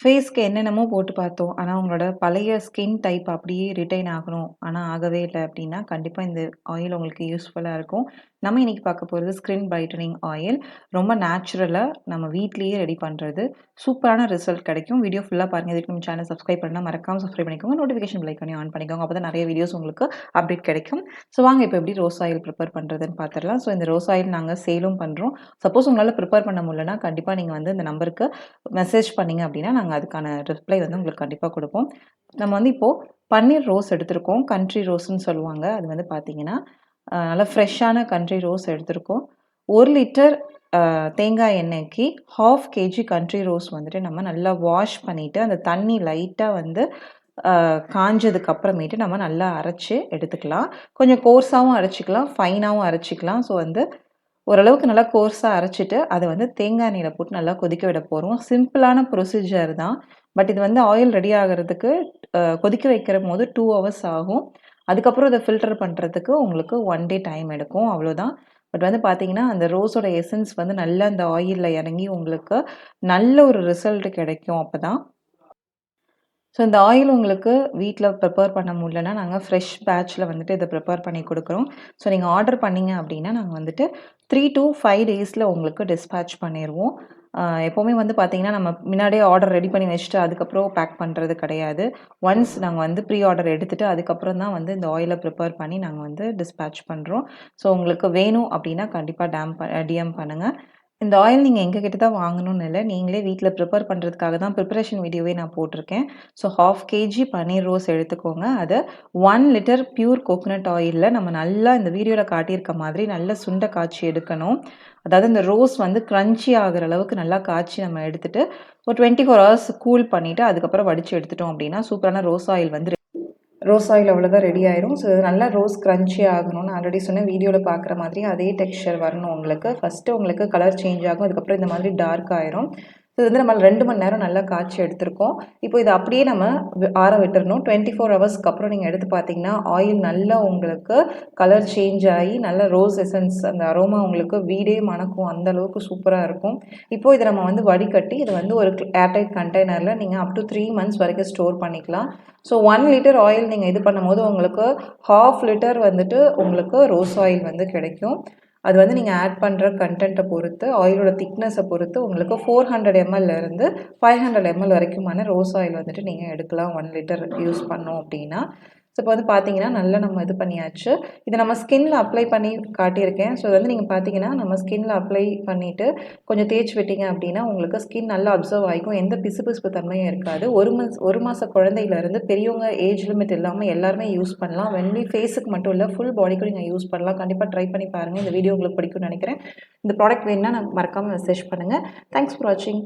ஃபேஸ்க்கு என்னென்னமோ போட்டு பார்த்தோம். ஆனால் உங்களோட பழைய ஸ்கின் டைப் அப்படியே ரிட்டைன் ஆகணும். ஆனால் ஆகவே இல்லை அப்படின்னா, கண்டிப்பாக இந்த ஆயில் உங்களுக்கு யூஸ்ஃபுல்லாக இருக்கும். நம்ம இன்னைக்கு பார்க்க போகிறது ஸ்கின் பிரைட்டனிங் ஆயில். ரொம்ப நேச்சுரலாக நம்ம வீட்லேயே ரெடி பண்ணுறது சூப்பரான ரிசல்ட் கிடைக்கும். வீடியோ ஃபுல்லாக பாருங்கள் இதுக்கு நம்ம சேனல் சப்ஸ்கிரைப் பண்ணால் மறக்காம சப்ஸ்கிரைப் பண்ணிக்கோங்க. நோட்டிஃபிகேஷன் பெல் பண்ணி ஆன் பண்ணிக்கோங்க. அப்பதான் நிறைய வீடியோஸ் உங்களுக்கு அப்டேட் கிடைக்கும். ஸோ வாங்க இப்போ எப்படி ரோஸ் ஆயில் ப்ரிப்பேர் பண்ணுறதுன்னு பார்த்துடலாம் ஸோ இந்த ரோஸ் ஆயில் நாங்கள் சேலும் பண்ணுறோம் சப்போஸ் உங்களால் ப்ரிப்பேர் பண்ண முடியலன்னா, கண்டிப்பாக நீங்கள் வந்து இந்த நம்பருக்கு மெசேஜ் பண்ணீங்க அப்படின்னா, நாங்கள் நாங்கள் அதுக்கான ரிப்ளை வந்து உங்களுக்கு கண்டிப்பாக கொடுப்போம் நம்ம வந்து இப்போது பன்னீர் ரோஸ் எடுத்திருக்கோம். கண்ட்ரி ரோஸ்ன்னு சொல்லுவாங்க. அது வந்து பார்த்தீங்கன்னா, நல்லா ஃப்ரெஷ்ஷான கண்ட்ரி ரோஸ் எடுத்திருக்கோம். ஒரு லிட்டர் தேங்காய் எண்ணெய்க்கு 1/2 கேஜி கண்ட்ரி ரோஸ் வந்துட்டு நம்ம நல்லா வாஷ் பண்ணிவிட்டு அந்த தண்ணி லைட்டாக வந்து காஞ்சதுக்கு அப்புறமேட்டு நம்ம நல்லா அரைச்சி எடுத்துக்கலாம். கொஞ்சம் கோர்ஸாகவும் அரைச்சிக்கலாம் ஃபைனாகவும் அரைச்சிக்கலாம் ஸோ வந்து ஓரளவுக்கு நல்லா கோர்ஸாக அரைச்சிட்டு அதை வந்து தேங்காய் நீரை போட்டு நல்லா கொதிக்க விட போகிறோம் சிம்பிளான ப்ரொசீஜர் தான். பட் இது வந்து ஆயில் ரெடி ஆகிறதுக்கு கொதிக்க கொதிக்க வைக்கிறபோது 2 ஹவர்ஸ் ஆகும். அதுக்கப்புறம் இதை ஃபில்டர் பண்ணுறதுக்கு உங்களுக்கு ஒன் டே டைம் எடுக்கும். அவ்வளோதான். பட் வந்து பார்த்தீங்கன்னா, அந்த ரோஸோட எசன்ஸ் வந்து நல்லா அந்த ஆயிலில் இறங்கி உங்களுக்கு நல்ல ஒரு ரிசல்ட் கிடைக்கும் அப்போ தான் ஸோ இந்த ஆயில் உங்களுக்கு வீட்டில் ப்ரிப்பேர் பண்ண முடியலன்னா, நாங்கள் ஃப்ரெஷ் பேட்ச்சில் வந்துட்டு இதை ப்ரிப்பேர் பண்ணி கொடுக்குறோம். ஸோ நீங்கள் ஆர்டர் பண்ணிங்க அப்படின்னா, நாங்கள் வந்துட்டு த்ரீ டூ ஃபைவ் டேஸில் உங்களுக்கு டிஸ்பேட்ச் பண்ணிடுவோம் எப்போவுமே வந்து பார்த்தீங்கன்னா, நம்ம முன்னாடியே ஆர்டர் ரெடி பண்ணி வச்சுட்டு, அதுக்கப்புறம் பேக் பண்ணுறது கிடையாது. ஒன்ஸ் நாங்கள் வந்து ப்ரீ ஆர்டர் எடுத்துகிட்டு அதுக்கப்புறம் தான் வந்து இந்த ஆயிலை ப்ரிப்பேர் பண்ணி நாங்கள் வந்து டிஸ்பேட்ச் பண்ணுறோம் ஸோ உங்களுக்கு வேணும் அப்படின்னா, கண்டிப்பாக டேம் ப டிஎம் பண்ணுங்கள் இந்த ஆயில் நீங்கள் எங்ககிட்ட தான் வாங்கணும்னு இல்லை நீங்களே வீட்டில் ப்ரிப்பேர் பண்ணுறதுக்காக தான் ப்ரிப்பரேஷன் வீடியோவே நான் போட்டிருக்கேன். ஸோ 1/2 கேஜி பன்னீர் ரோஸ் எடுத்துக்கோங்க. அதை ஒன் லிட்டர் பியூர் கோகோனட் ஆயிலில் நம்ம நல்லா இந்த வீடியோவில் காட்டியிருக்க மாதிரி நல்லா சுண்ட காய்ச்சி எடுக்கணும். அதாவது இந்த ரோஸ் வந்து க்ரன்ச்சி ஆகிற அளவுக்கு நல்லா காய்ச்சி நம்ம எடுத்துகிட்டு ஒரு 24 ஹவர்ஸ் கூல் பண்ணிவிட்டு அதுக்கப்புறம் வடித்து எடுத்துட்டோம் அப்படின்னா, சூப்பரான ரோஸ் ஆயில் வந்து ரோஸ் ஆயில் அவ்வளோதான் ரெடி ஆயிரும். ஸோ நல்லா ரோஸ் க்ரன்ச்சி ஆகணும்னு ஆல்ரெடி சொன்னேன். வீடியோவில் பார்க்குற மாதிரி அதே டெக்ஸ்சர் வரணும் உங்களுக்கு. ஃபர்ஸ்ட்டு உங்களுக்கு கலர் சேஞ்ச் ஆகும். அதுக்கப்புறம் இந்த மாதிரி டார்க் ஆயிரும். இது வந்து நம்ம ரெண்டு மணி நேரம் நல்லா காய்ச்சி எடுத்திருக்கோம். இப்போ இதை அப்படியே நம்ம ஆற விட்டுறணும். 24 ஹவர்ஸ்க்கு அப்புறம் நீங்கள் எடுத்து பார்த்தீங்கன்னா, ஆயில் நல்லா உங்களுக்கு கலர் சேஞ்ச் ஆகி நல்ல ரோஸ் எசன்ஸ் அந்த அரோமா உங்களுக்கு வீடே மணக்கும். அந்த அளவுக்கு இருக்கும். இப்போ இதை நம்ம வந்து வடிகட்டி, இது வந்து ஒரு ஏர்டைட் கண்டெய்னரில் நீங்கள் அப் டு த்ரீ மந்த்ஸ் வரைக்கும் ஸ்டோர் பண்ணிக்கலாம். ஸோ ஒன் லிட்டர் ஆயில் நீங்கள் இது பண்ணும்போது உங்களுக்கு 1/2 லிட்டர் வந்துட்டு உங்களுக்கு ரோஸ் ஆயில் வந்து கிடைக்கும். அது வந்து நீங்கள் ஆட் பண்ணுற கண்டென்ட்டை பொறுத்து, ஆயிலோட திக்னஸை பொறுத்து உங்களுக்கு ஃபோர் ஹண்ட்ரட் எம்எல்லேருந்து ஃபைவ் ஹண்ட்ரட் எம்எல் வரைக்குமான ரோஸ் ஆயில் வந்துட்டு நீங்கள் எடுக்கலாம். ஒன் லிட்டர் யூஸ் பண்ணோம் அப்படின்னா. ஸோ இப்போ வந்து பார்த்தீங்கன்னா, நல்லா நம்ம இது பண்ணியாச்சு. இதை நம்ம ஸ்கின்ல அப்ளை பண்ணி காட்டியிருக்கேன். ஸோ வந்து நீங்கள் பார்த்தீங்கன்னா, நம்ம ஸ்கின்ல அப்ளை பண்ணிட்டு, கொஞ்சம் தேய்ச்சி விட்டீங்க அப்படின்னா, உங்களுக்கு ஸ்கின் நல்லா அப்சர்வ் ஆகிக்கும் எந்த பிசுபிசுப்பு தன்மையும் இருக்காது. 1 மந்த்ஸ் 1 மாச குழந்தையிலருந்து பெரியவங்க ஏஜ் லிமிட் இல்லாமல் எல்லாருமே யூஸ் பண்ணலாம். வென்லி ஃபேஸுக்கு மட்டும் இல்லை ஃபுல் பாடிக்கும் நீங்கள் யூஸ் பண்ணலாம். கண்டிப்பாக ட்ரை பண்ணி பாருங்கள் இந்த வீடியோ உங்களுக்கு பிடிக்கும்னு நினைக்கிறேன் இந்த ப்ராடக்ட் வேணும்னா, மறக்காமல் மெசேஜ் பண்ணுங்கள் தேங்க்ஸ் ஃபார் வாட்சிங்.